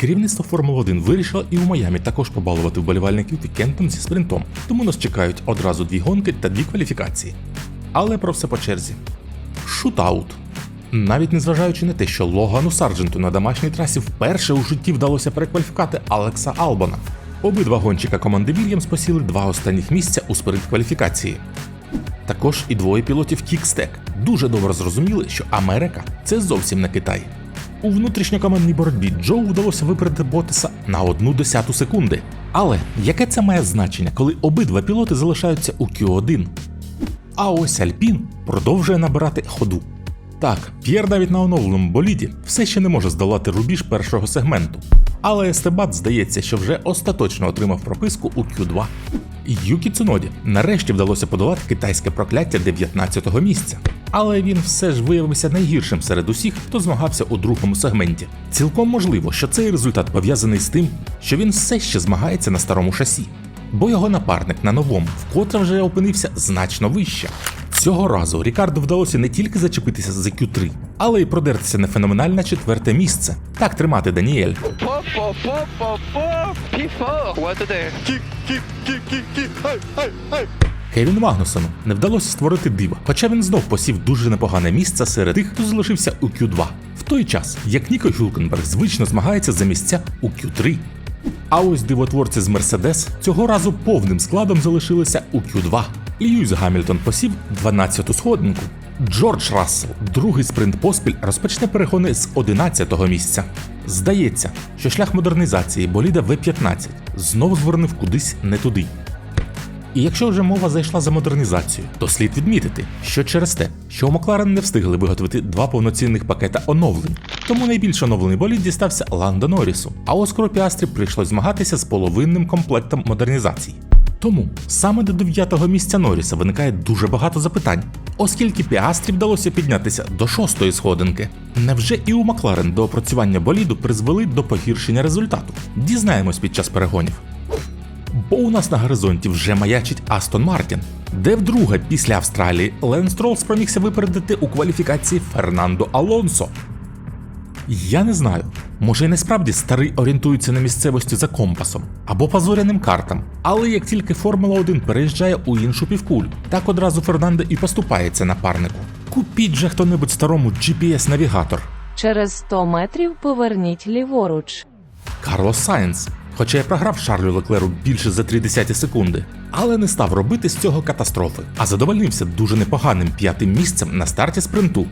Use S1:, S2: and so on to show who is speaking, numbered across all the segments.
S1: Керівництво Формули 1 вирішило і у Майамі також побалувати вболівальників вікендом зі спринтом, тому нас чекають одразу дві гонки та дві кваліфікації. Але про все по черзі. Шутаут. Навіть незважаючи на те, що Логану Сардженту на домашній трасі вперше у житті вдалося перекваліфікувати Алекса Албана. Обидва гонщика команди Вільямс посіли два останніх місця у спринт кваліфікації. Також і двоє пілотів Кікстек дуже добре зрозуміли, що Америка це зовсім не Китай. У внутрішньокомандній боротьбі Джо вдалося випередити Ботеса на одну десяту секунди. Але яке це має значення, коли обидва пілоти залишаються у Q1? А ось Альпін продовжує набирати ходу. Так, П'єр навіть на оновленому боліді все ще не може здолати рубіж першого сегменту. Але Естебат здається, що вже остаточно отримав прописку у Q2. Юкі Цуноді нарешті вдалося подолати китайське прокляття 19-го місця. Але він все ж виявився найгіршим серед усіх, хто змагався у другому сегменті. Цілком можливо, що цей результат пов'язаний з тим, що він все ще змагається на старому шасі, бо його напарник на новому вкотре вже опинився значно вище. Цього разу Рікарду вдалося не тільки зачепитися за Q3, але й продертися на феноменальне четверте місце. Так тримати Даніель.
S2: Pop, pop, pop, pop, pop. P4. What today?
S1: Кевін Магнусону не вдалося створити дива, хоча він знов посів дуже непогане місце серед тих, хто залишився у Q2, в той час як Ніко Хюлкенберг звично змагається за місця у Q3. А ось дивотворці з Мерседес цього разу повним складом залишилися у Q2. Льюіс Гамільтон посів 12-ту сходинку. Джордж Рассел, другий спринт поспіль, розпочне перегони з 11-го місця. Здається, що шлях модернізації боліда В-15 знову звернув кудись не туди. І якщо вже мова зайшла за модернізацію, то слід відмітити, що через те, що у Макларен не встигли виготовити два повноцінних пакета оновлень, тому найбільш оновлений болід дістався Ландо Норрісу, а Оскару Піастрі прийшлось змагатися з половинним комплектом модернізацій. Тому саме до дев'ятого місця Норріса виникає дуже багато запитань, оскільки Піастрі вдалося піднятися до шостої сходинки. Невже і у Макларен до опрацювання боліду призвели до погіршення результату? Дізнаємось під час перегонів. Бо у нас на горизонті вже маячить Астон Мартін, де вдруге після Австралії Ленс Строл спромігся випередити у кваліфікації Фернандо Алонсо. Я не знаю, може й насправді старий орієнтується на місцевості за компасом або по зоряним картам, але як тільки Формула 1 переїжджає у іншу півкулю, так одразу Фернандо і поступається напарнику. Купіть же хто-небудь старому GPS-навігатор.
S3: Через 100 метрів поверніть ліворуч.
S1: Карлос Сайнс, хоча й програв Шарлю Леклеру більше за 30 секунди, але не став робити з цього катастрофи, а задовольнився дуже непоганим п'ятим місцем на старті спринту.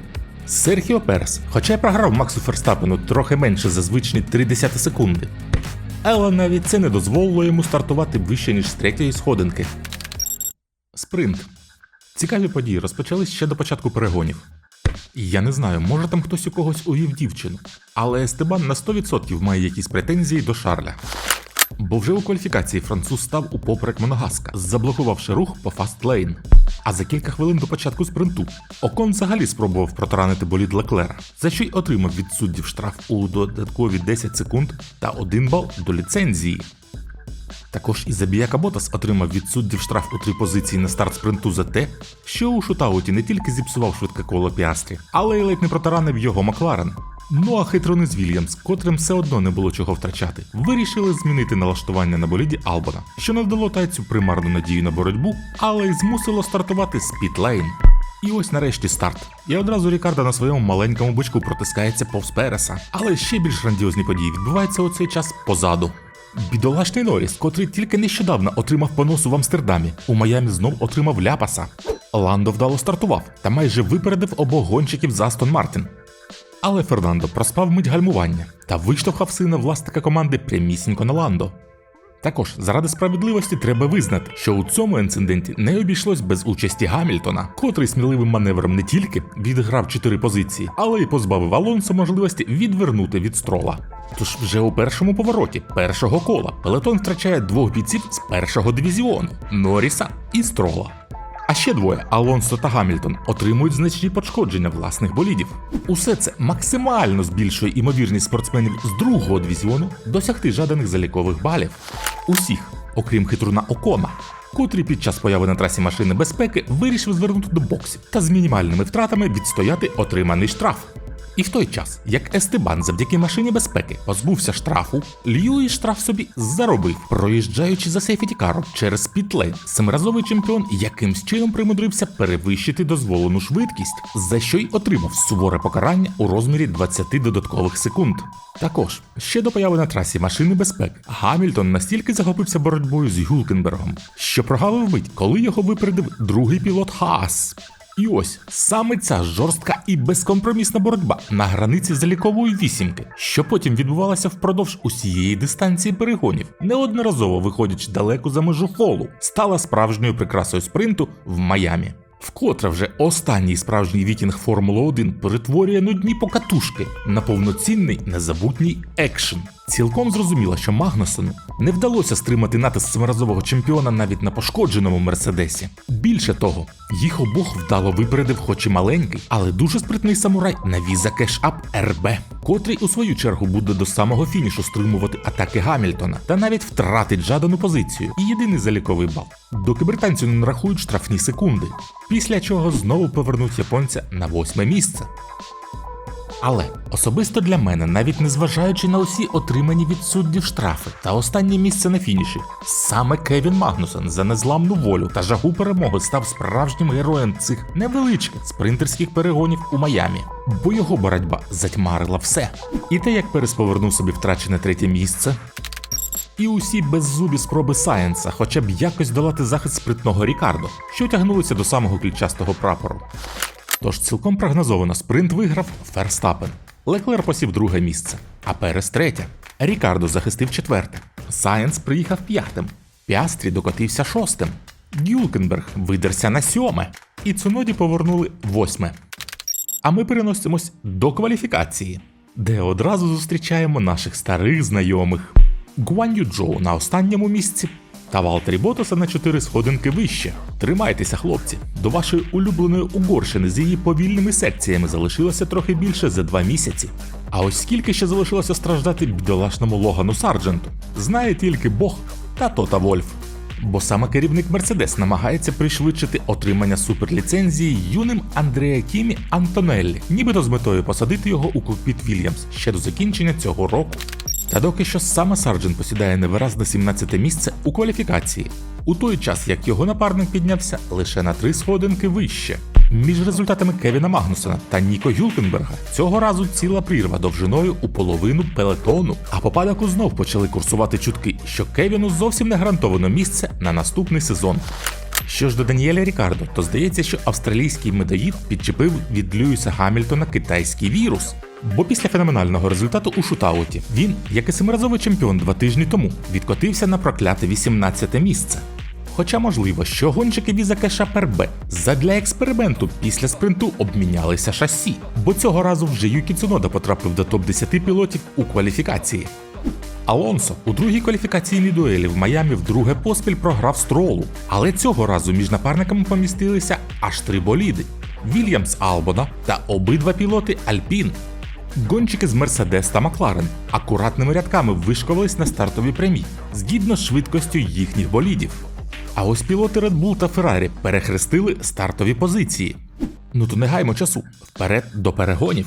S1: Серхіо Перес, хоча й програв Максу Ферстапену трохи менше за звичні 30 секунди. Але навіть це не дозволило йому стартувати вище, ніж з третьої сходинки. Спринт. Цікаві події розпочались ще до початку перегонів. Я не знаю, може там хтось у когось увів дівчину, але Естебан на 100% має якісь претензії до Шарля. Бо вже у кваліфікації француз став у поперек Моногаска, заблокувавши рух по фастлейн. А за кілька хвилин до початку спринту Окон взагалі спробував протаранити болід Леклера, за що й отримав від суддів штраф у додаткові 10 секунд та 1 бал до ліцензії. Також і Забіяка Ботас отримав від суддів штраф у три позиції на старт спринту за те, що у шутауті не тільки зіпсував швидке коло Піастрі, але й ледь не протаранив його Макларен. Ну а хитрони з Вільямс, котрим все одно не було чого втрачати, вирішили змінити налаштування на боліді Албана, що не вдало тайцю примарну надію на боротьбу, але й змусило стартувати з пітлейн. І ось нарешті старт. І одразу Рікардо на своєму маленькому бочку протискається повз Переса. Але ще більш грандіозні події відбуваються у цей час позаду. Бідолашний Норріс, котрий тільки нещодавно отримав поносу в Амстердамі, у Майамі знов отримав ляпаса. Ландо вдало стартував та майже випередив обох гонщиків за Астон Мартін. Але Фернандо проспав мить гальмування та виштовхав сина власника команди прямісінько на Ландо. Також заради справедливості треба визнати, що у цьому інциденті не обійшлось без участі Гамільтона, котрий сміливим маневром не тільки відіграв чотири позиції, але й позбавив Алонсо можливості відвернути від строла. Тож вже у першому повороті першого кола пелетон втрачає двох бійців з першого дивізіону Норріса і Строла. А ще двоє Алонсо та Гамільтон отримують значні пошкодження власних болідів. Усе це максимально збільшує імовірність спортсменів з другого дивізіону досягти жаданих залікових балів. Усіх, окрім хитруна Окона, котрий під час появи на трасі машини безпеки вирішив звернути до боксів та з мінімальними втратами відстояти отриманий штраф. І в той час, як Естебан завдяки машині безпеки позбувся штрафу, Льюіс штраф собі заробив, проїжджаючи за сейфетікаром через пітлейн, семиразовий чемпіон якимсь чином примудрився перевищити дозволену швидкість, за що й отримав суворе покарання у розмірі 20 додаткових секунд. Також ще до появи на трасі машини безпеки Гамільтон настільки захопився боротьбою з Гюлкенбергом, що прогавив мить, коли його випередив другий пілот Хаас. І ось саме ця жорстка і безкомпромісна боротьба на границі залікової вісімки, що потім відбувалася впродовж усієї дистанції перегонів, неодноразово виходячи далеко за межу фолу, стала справжньою прикрасою спринту в Майамі. Вкотре вже останній справжній вікінг Формули 1 перетворює нудні покатушки на повноцінний незабутній екшен. Цілком зрозуміло, що Магнусону не вдалося стримати натиск семиразового чемпіона навіть на пошкодженому мерседесі. Більше того, їх обох вдало випередив, хоч і маленький, але дуже спритний самурай Навіза Кешап РБ, котрий у свою чергу буде до самого фінішу стримувати атаки Гамільтона та навіть втратить жадану позицію і єдиний заліковий бал. Доки британцю не нарахують штрафні секунди, після чого знову повернуть японця на восьме місце. Але особисто для мене, навіть незважаючи на усі отримані від суддів штрафи та останнє місце на фініші, саме Кевін Магнусон за незламну волю та жагу перемоги став справжнім героєм цих невеличких спринтерських перегонів у Майамі, бо його боротьба затьмарила все. І те, як Перес повернув собі втрачене третє місце, і усі беззубі спроби Сайенса хоча б якось долати захист спритного Рікардо, що тягнулися до самого ключастого прапору. Тож цілком прогнозовано спринт виграв Ферстапен. Леклер посів друге місце, а Перес третє. Рікардо захистив четверте. Сайенс приїхав п'ятим. Піастрі докотився шостим. Гюлкенберг видерся на сьоме. І Цуноді повернули восьме. А ми переносимось до кваліфікації, де одразу зустрічаємо наших старих знайомих. Гуан'ю Джоу на останньому місці та Валтері Ботаса на чотири сходинки вище. Тримайтеся, хлопці. До вашої улюбленої Угорщини з її повільними секціями залишилося трохи більше за два місяці. А ось скільки ще залишилося страждати бідолашному Логану Сардженту, знає тільки Бог та Тота Вольф. Бо саме керівник Мерседес намагається пришвидшити отримання суперліцензії юним Андреа Кімі Антонеллі, нібито з метою посадити його у кокпіт Вільямс ще до закінчення цього року. Та доки що саме Сарджен посідає невиразне 17 місце у кваліфікації, у той час як його напарник піднявся лише на три сходинки вище. Між результатами Кевіна Магнусона та Ніко Гюлкенберга цього разу ціла прірва довжиною у половину пелетону, а по падаку знов почали курсувати чутки, що Кевіну зовсім не гарантовано місце на наступний сезон. Що ж до Даніеля Рікардо, то здається, що австралійський медоїд підчепив від Льюіса Гамільтона китайський вірус. Бо після феноменального результату у шутауті він, як і семиразовий чемпіон два тижні тому, відкотився на прокляте 18 місце. Хоча можливо, що гонщики Віза Кеша Пербе задля експерименту після спринту обмінялися шасі, бо цього разу вже Юкі Цунода потрапив до топ-10 пілотів у кваліфікації. Алонсо у другій кваліфікаційній дуелі в Майамі вдруге поспіль програв стролу, але цього разу між напарниками помістилися аж три боліди: Вільямс Албона та обидва пілоти Альпін. Гонщики з Мерседес та Макларен акуратними рядками вишкувались на стартовій прямій, згідно з швидкостю їхніх болідів. А ось пілоти Red Bull та Ferrari перехрестили стартові позиції. Ну то не гаймо часу вперед до перегонів.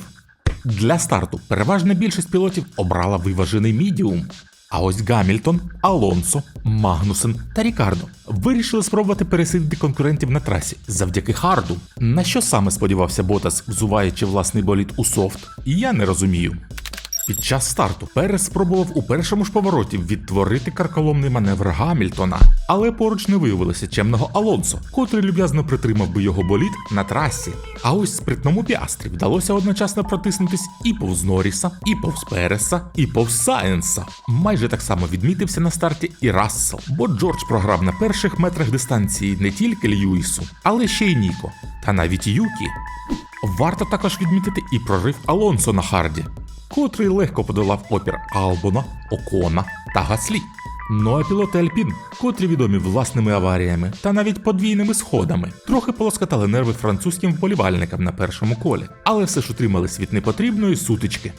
S1: Для старту переважна більшість пілотів обрала виважений мідіум. А ось Гамільтон, Алонсо, Магнусен та Рікардо вирішили спробувати пересидити конкурентів на трасі завдяки харду. На що саме сподівався Ботас, взуваючи власний боліт у софт, я не розумію. Під час старту Перес спробував у першому ж повороті відтворити карколомний маневр Гамільтона, але поруч не виявилося чемного Алонсо, котрий люб'язно притримав би його болід на трасі. А ось спритному піастрі вдалося одночасно протиснутись і повз Норріса, і повз Переса, і повз Сайенса. Майже так само відмітився на старті і Рассел, бо Джордж програв на перших метрах дистанції не тільки Льюісу, але ще й Ніко, та навіть Юкі. Варто також відмітити і прорив Алонсо на харді, котрий легко подолав опір Албона, Окона та Гаслі. Ну а пілоти Альпін, котрі відомі власними аваріями та навіть подвійними сходами, трохи полоскатали нерви французьким вболівальникам на першому колі, але все ж утримались від непотрібної сутички.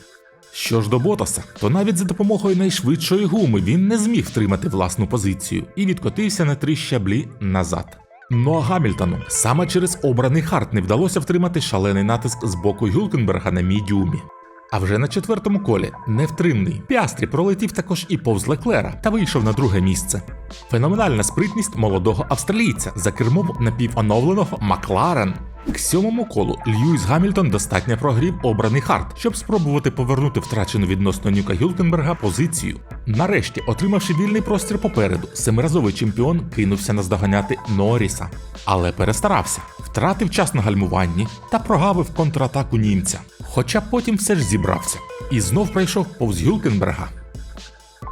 S1: Що ж до Ботаса, то навіть за допомогою найшвидшої гуми він не зміг втримати власну позицію і відкотився на три щаблі назад. Ну а Гамільтону саме через обраний хард не вдалося втримати шалений натиск з боку Гюлкенберга на мідіумі. А вже на четвертому колі невтримний Піастрі пролетів також і повз Леклера та вийшов на друге місце. Феноменальна спритність молодого австралійця за кермом напівоновленого Макларен. К сьомому колу Льюіс Гамільтон достатньо прогрів обраний хард, щоб спробувати повернути втрачену відносно Нюка Гюлкенберга позицію. Нарешті, отримавши вільний простір попереду, семиразовий чемпіон кинувся наздоганяти Норріса, але перестарався, втратив час на гальмуванні та прогавив контратаку німця. Хоча потім все ж зібрався і знов пройшов повз Гюлкенберга.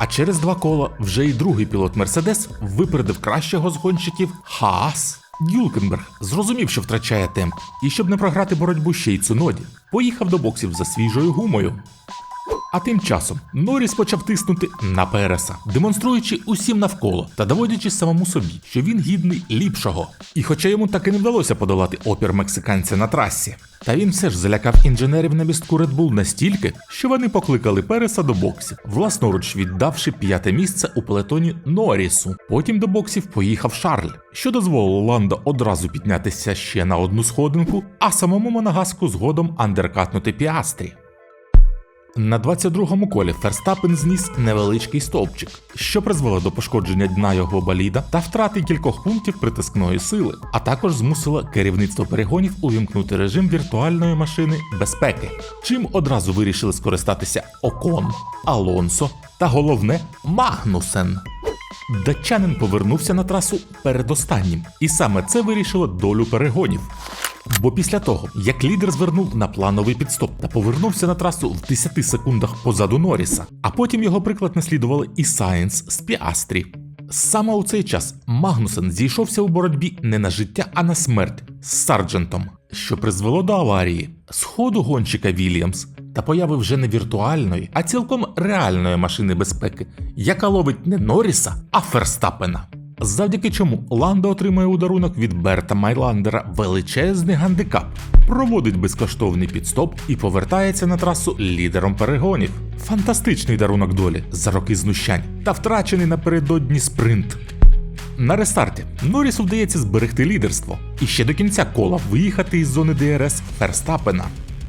S1: А через два кола вже й другий пілот Мерседес випередив кращого з гонщиків Хаас. Гюлкенберг зрозумів, що втрачає темп, і щоб не програти боротьбу ще й Цуноді, поїхав до боксів за свіжою гумою. А тим часом Норріс почав тиснути на Переса, демонструючи усім навколо та доводячи самому собі, що він гідний ліпшого. І хоча йому так і не вдалося подолати опір мексиканця на трасі, та він все ж залякав інженерів на містку Red Bull настільки, що вони покликали Переса до боксів, власноруч віддавши п'яте місце у пелетоні Норрісу. Потім до боксів поїхав Шарль, що дозволило Ландо одразу піднятися ще на одну сходинку, а самому Монагаску згодом андеркатнути Піастрі. На 22-му колі Ферстапен зніс невеличкий стовпчик, що призвело до пошкодження дна його боліда та втрати кількох пунктів притискної сили, а також змусило керівництво перегонів увімкнути режим віртуальної машини безпеки, чим одразу вирішили скористатися Окон, Алонсо та головне Магнусен. Датчанин повернувся на трасу передостаннім, і саме це вирішило долю перегонів. Бо після того, як лідер звернув на плановий підстоп та повернувся на трасу в 10 секундах позаду Норріса, а потім його приклад наслідували і Сайенс з Піастрі. Саме у цей час Магнусен зійшовся у боротьбі не на життя, а на смерть з Сарджентом, що призвело до аварії, сходу гонщика Вільямс та появи вже не віртуальної, а цілком реальної машини безпеки, яка ловить не Норріса, а Ферстапена. Завдяки чому Ландо отримує у дарунок від Берта Майландера величезний гандикап, проводить безкоштовний підстоп і повертається на трасу лідером перегонів. Фантастичний дарунок долі за роки знущань та втрачений напередодні спринт. На рестарті Норрісу вдається зберегти лідерство і ще до кінця кола виїхати із зони ДРС Ферстапена.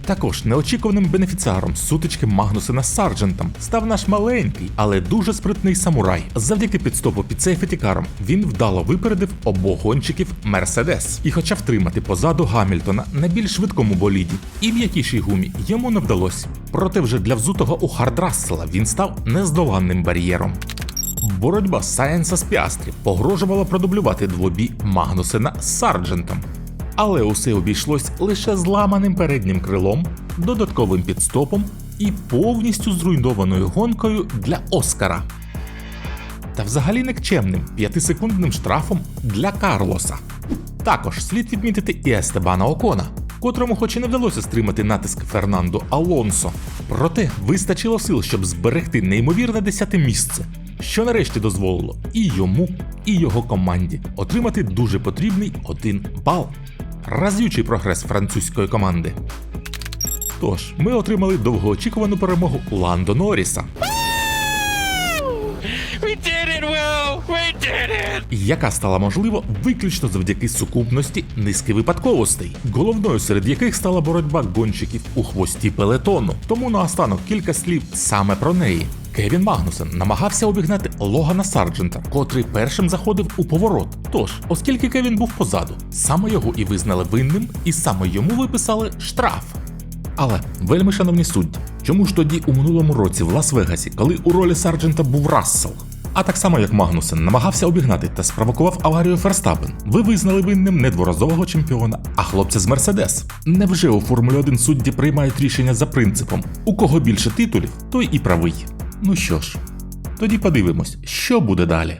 S1: Також неочікуваним бенефіціаром сутички Магнусена з Сарджентом став наш маленький, але дуже спритний самурай. Завдяки підстопу під сейфетікаром він вдало випередив обох гонщиків Мерседес. І хоча втримати позаду Гамільтона на більш швидкому боліді і м'якішій гумі йому не вдалося. Проте вже для взутого у Хардрассела він став нездоланним бар'єром. Боротьба Сайенса з Піастрі погрожувала продублювати двобій Магнусена з Сарджентом. Але усе обійшлось лише зламаним переднім крилом, додатковим підстопом і повністю зруйнованою гонкою для Оскара. Та взагалі никчемним п'ятисекундним штрафом для Карлоса. Також слід відмітити і Естебана Окона, котрому хоч і не вдалося стримати натиск Фернандо Алонсо. Проте вистачило сил, щоб зберегти неймовірне десяте місце, що нарешті дозволило і йому, і його команді отримати дуже потрібний один бал. Разючий прогрес французької команди. Тож, ми отримали довгоочікувану перемогу Ландо Норріса,
S2: We did it, Will! We did it!
S1: яка стала можлива виключно завдяки сукупності низки випадковостей, головною серед яких стала боротьба гонщиків у хвості пелетону. Тому наостанок кілька слів саме про неї. Кевін Магнусен намагався обігнати Логана Сарджента, котрий першим заходив у поворот. Тож, оскільки Кевін був позаду, саме його і визнали винним, і саме йому виписали штраф. Але, вельми шановні судді, чому ж тоді у минулому році в Лас-Вегасі, коли у ролі Сарджента був Рассел, а так само як Магнусен намагався обігнати та спровокував аварію Ферстапен, ви визнали винним не дворазового чемпіона, а хлопця з Мерседес. Невже у Формулі 1 судді приймають рішення за принципом: у кого більше титулів, той і правий. Ну що ж, тоді подивимось, що буде далі.